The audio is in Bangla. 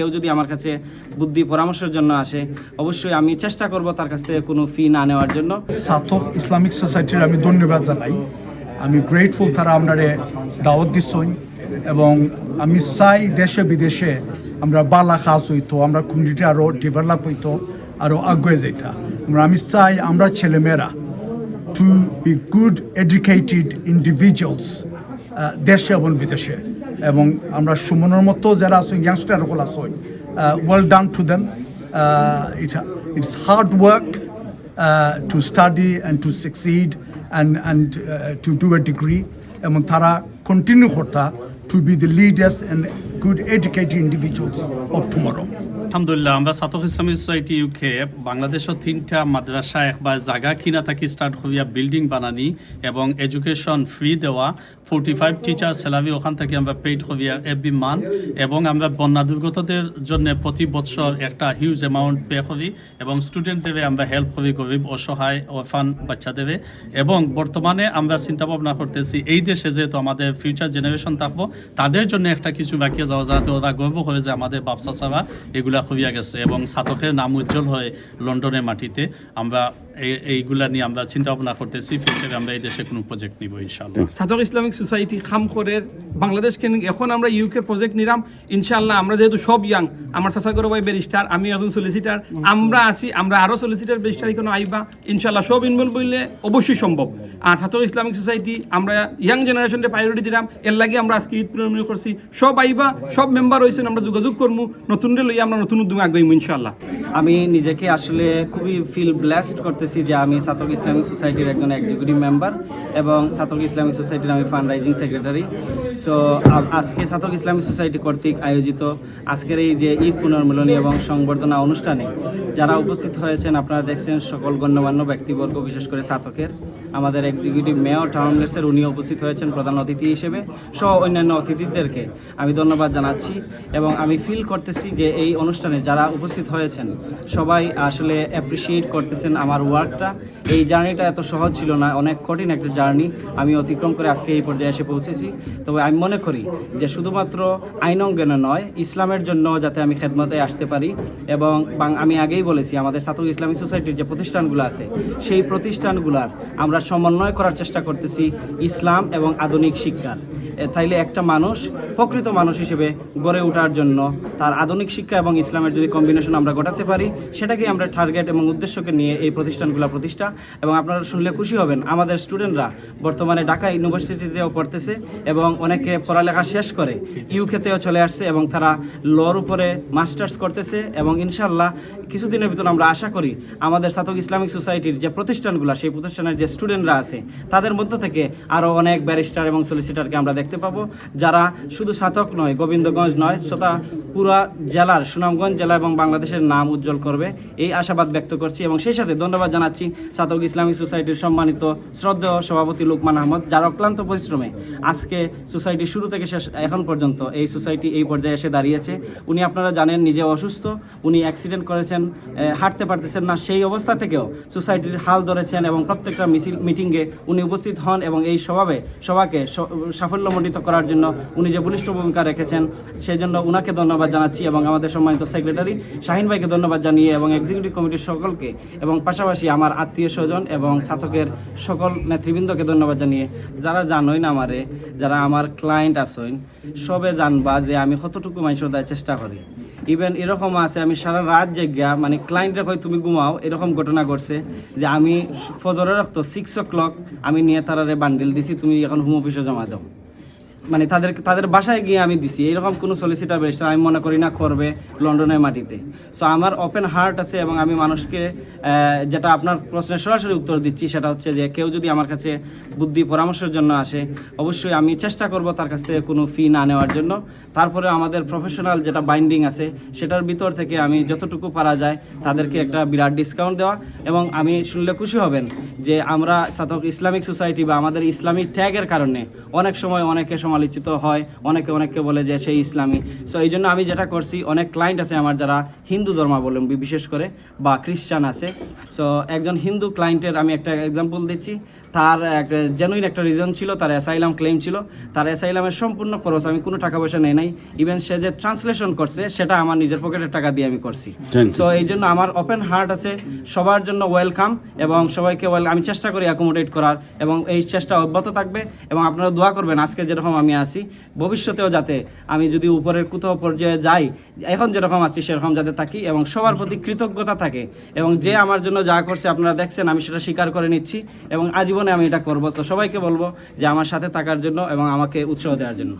কেউ যদি আমার কাছে বুদ্ধি পরামর্শের জন্য আসে, অবশ্যই আমি চেষ্টা করব তার কাছ থেকে কোনো ফি না নেওয়ার জন্য। সাথক ইসলামিক সোসাইটির আমি ধন্যবাদ জানাই। আমি গ্রেটফুল তারা আপনারে দাওয়াত দিচ্ছেন এবং আমি চাই দেশে বিদেশে আমরা বালা কাজ হইতো, আমরা কমিউনিটি আরও ডেভেলপ হইতো আরও আগুয়ে যাইতা। আমরা আমি চাই আমরা ছেলেমেয়েরা to be good educated individuals দেশে এবং বিদেশে। এবং আমরা সুমনের মতো যারা আছে ইয়াংস্টার সকল আছে well done to them it's hard work uh, to study and to succeed and, and uh, to do a degree এবং তারা কন্টিনিউ করতা to be the leaders and good educated individuals of tomorrow. আলহামদুলিল্লাহ, আমরা সাতক ইসলামী সোসাইটি ইউকে বাংলাদেশত তিনটা মাদ্রাসা, একবার জায়গা কিনা থাকি স্টার্ট বিল্ডিং বানানি এবং এডুকেশন ফ্রি দেওয়া ফাইভ টিচার স্যালারি ওখান থেকে আমরা পেইড মান এবং আমরা বন্যা দুর্গতদের জন্য প্রতি বছর একটা হিউজ অ্যামাউন্ট পে করি এবং স্টুডেন্টদের আমরা হেল্প করি গরিব, অসহায় অরফান বাচ্চাদের এবং বর্তমানে আমরা চিন্তা ভাবনা করতেছি, এই দেশে যেহেতু আমাদের ফিউচার জেনারেশন থাকব, তাদের জন্য একটা কিছু বাকি যাওয়া যাতে ওরা গর্ব করে যে আমাদের বাপসা সারা এগুলা হইয়া গেছে এবং সাতকের নাম উজ্জ্বল হয় লন্ডনের মাটিতে। আমরা এইগুলা নিয়ে আমরা চিন্তা ভাবনা করতেছি ফিউচারে আমরা এই দেশে কোনো প্রজেক্ট নিব ইনশাআল্লাহ। ছাত্র ইসলামিক সোসাইটি খাম করে বাংলাদেশ কেন- এখন আমরা ইউকে প্রজেক্ট নিলাম ইনশাল্লাহ আমরা যেহেতু সব ইয়াং আমার চাচা করো ভাই ব্যারিস্টার আমি একজন সলিসিটার আমরা আছি আমরা আরও সলিসিটার ব্যারিস্টার এখানে আইবা ইনশাল্লাহ সব ইনভলভ হইলে অবশ্যই সম্ভব। আর ছাত্র ইসলামিক সোসাইটি আমরা ইয়াং জেনারেশনকে প্রায়োরিটি দিলাম এর লাগে আমরা আজকে ঈদ পুনর্মিলন করছি সব আইবা সব মেম্বার হয়েছেন আমরা যোগাযোগ করব নতুন লইয়া আমরা নতুন উদ্যমে আগ্রহী ইনশাল্লাহ আমি নিজেকে আসলে খুবই ফিল ব্লেসড করতেছি যে আমি ছাত্রক ইসলামিক সোসাইটির একজন এক্সিকিউটিভ মেম্বার এবং ছাত্রক ইসলামিক সোসাইটির আমি ফান্ড রাইজিং সেক্রেটারি সো আজকে ছাত্রক ইসলামিক সোসাইটি কর্তৃক আয়োজিত আজকের এই যে ঈদ পুনর্মিলনী এবং সংবর্ধনা অনুষ্ঠানে যারা উপস্থিত হয়েছেন, আপনারা দেখছেন সকল গণ্যমান্য ব্যক্তিবর্গ, বিশেষ করে ছাতকের আমাদের এক্সিকিউটিভ মেয়র টাউনলেসের উনি উপস্থিত হয়েছেন প্রধান অতিথি হিসেবে, সহ অন্যান্য অতিথিদেরকে আমি ধন্যবাদ জানাচ্ছি। এবং আমি ফিল করতেছি যে এই অনুষ্ঠানে যারা উপস্থিত হয়েছেন, সবাই আসলে অ্যাপ্রিসিয়েট করতেছেন আমার ওয়ার্কটা। এই জার্নিটা এত সহজ ছিল না, অনেক কঠিন একটা জার্নি। আমি অতিক্রম করে আজকে এই পর্যায়ে এসে পৌঁছেছি। তবে আমি মনে করি যে শুধুমাত্র আইন অঙ্গনে নয়, ইসলামের জন্য যাতে আমি খেদমতে আসতে পারি এবং আমি আগেই বলেছি, আমাদের ছাত্র ইসলামী সোসাইটির যে প্রতিষ্ঠানগুলো আছে, সেই প্রতিষ্ঠানগুলার আমরা সমন্বয় করার চেষ্টা করতেছি ইসলাম এবং আধুনিক শিক্ষার। তাইলে একটা মানুষ, প্রকৃত মানুষ হিসেবে গড়ে ওঠার জন্য তার আধুনিক শিক্ষা এবং ইসলামের যদি কম্বিনেশন আমরা ঘটাতে পারি সেটাকে আমরা টার্গেট এবং উদ্দেশ্যকে নিয়ে এই প্রতিষ্ঠানগুলো প্রতিষ্ঠা। এবং আপনারা শুনলে খুশি হবেন, আমাদের স্টুডেন্টরা বর্তমানে ঢাকা ইউনিভার্সিটিতেও পড়তেছে এবং অনেকে পড়ালেখা শেষ করে ইউকেতেও চলে আসছে এবং তারা লর উপরে মাস্টার্স করতেছে এবং ইনশাল্লাহ কিছুদিনের ভিতর আমরা আশা করি আমাদের সাতক ইসলামিক সোসাইটির যে প্রতিষ্ঠানগুলো, সেই প্রতিষ্ঠানের যে স্টুডেন্টরা আছে, তাদের মধ্য থেকে আরও অনেক ব্যারিস্টার এবং সলিসিটারকে আমরা দেখতে পাবো। যারা শুধু সাতক নয়, গোবিন্দগঞ্জ নয়, তথা পুরা জেলার, সুনামগঞ্জ জেলা এবং বাংলাদেশের নাম উজ্জ্বল করবে। এই আশাবাদ ব্যক্ত করছি এবং সেই সাথে ধন্যবাদ জানাচ্ছি সাতক ইসলামিক সোসাইটির সম্মানিত শ্রদ্ধেয় সভাপতি লুকমান আহমদ, যার অক্লান্ত পরিশ্রমে আজকে সোসাইটি শুরু থেকে শেষ, এখন পর্যন্ত এই সোসাইটি এই পর্যায়ে এসে দাঁড়িয়েছে। উনি আপনারা জানেন, নিজে অসুস্থ, উনি অ্যাক্সিডেন্ট করেছেন হাঁটতে পারতেছেন না, সেই অবস্থা থেকেও সোসাইটির হাল ধরেছেন এবং প্রত্যেকটা মিছিল মিটিংয়ে উনি উপস্থিত হন এবং এই স্বভাবে সবাকে স- সাফল্যমণ্ডিত করার জন্য উনি যে বলিষ্ঠ ভূমিকা রেখেছেন সেই জন্য উনাকে ধন্যবাদ জানাচ্ছি এবং আমাদের সম্মানিত সেক্রেটারি শাহিন ভাইকে ধন্যবাদ জানিয়ে এবং এক্সিকিউটিভ কমিটির সকলকে এবং পাশাপাশি আমার আত্মীয় স্বজন এবং ছাত্রকের সকল নেতৃবৃন্দকে ধন্যবাদ জানিয়ে, যারা জানোই না আমারে, যারা আমার ক্লায়েন্ট আসইন সবে জানবা যে আমি কতটুকু মানুষের দায় চেষ্টা করি। ইভেন এরকম আছে, আমি সারা রাত জেগা মানে ক্লায়েন্টরা কই তুমি ঘুমাও। এরকম ঘটনা ঘটছে যে আমি ফজরের রক্ত সিক্স ও ক্লক আমি নিয়ে তারারে বান্ডিল দিছি, তুমি এখন হোম অফিসে জমা দাও। মানে তাদের তাদের বাসায় গিয়ে আমি দিছি। এরকম কোনো সলিসিটার বেস্ট আমি মনে করি না করবে লন্ডনের মাটিতে। সো আমার ওপেন হার্ট আছে এবং আমি মানুষকে যেটা আপনার প্রশ্নের সরাসরি উত্তর দিচ্ছি, সেটা হচ্ছে যে কেউ যদি আমার কাছে বুদ্ধি পরামর্শের জন্য আসে, অবশ্যই আমি চেষ্টা করব তার কাছ থেকে কোনো ফি না নেওয়ার জন্য। তারপরে আমাদের প্রফেশনাল যেটা বাইন্ডিং আছে, সেটার ভিতর থেকে আমি যতটুকু পারা যায়, তাদেরকে একটা বিরাট ডিসকাউন্ট দেওয়া। এবং আমি শুনলে খুশি হবেন যে আমরা সাতক ইসলামিক সোসাইটি বা আমাদের ইসলামিক ট্যাগের কারণে অনেক সময় অনেকে সমালোচিত হয়, অনেকে অনেককে বলে যে সেই ইসলামী। সো এই জন্য আমি যেটা করছি, অনেক ক্লায়েন্ট আছে আমার যারা হিন্দু ধর্মাবলম্বী, বিশেষ করে, বা খ্রিস্টান আছে। সো একজন হিন্দু ক্লায়েন্টের আমি একটা এক্সাম্পল দিচ্ছি। তার একটা জেনুইন একটা রিজন ছিল তার অ্যাসাইলাম ক্লেম ছিল। তার অ্যাসাইলামের সম্পূর্ণ খরচ আমি কোনো টাকা পয়সা নেই নাই। ইভেন সে যে ট্রান্সলেশন করছে সেটা আমার নিজের পকেটের টাকা দিয়ে আমি করছি। সো এই জন্য আমার ওপেন হার্ট আছে। সবার জন্য ওয়েলকাম এবং সবাইকে ওয়েল আমি চেষ্টা করি অ্যাকোমোডেট করার এবং এই চেষ্টা অব্যাহত থাকবে এবং আপনারা দোয়া করবেন আজকে যেরকম আমি আছি ভবিষ্যতেও যাতে আমি যদি উপরের কোথাও পর্যায়ে যাই এখন যেরকম আছি সেরকম যাতে থাকি এবং সবার প্রতি কৃতজ্ঞতা থাকে এবং যে আমার জন্য যা করছে আপনারা দেখছেন আমি সেটা স্বীকার করে নিচ্ছি এবং আজীবনে আমি এটা করব। তো সবাইকে বলব যে আমার সাথে থাকার জন্য এবং আমাকে উৎসাহ দেওয়ার জন্য।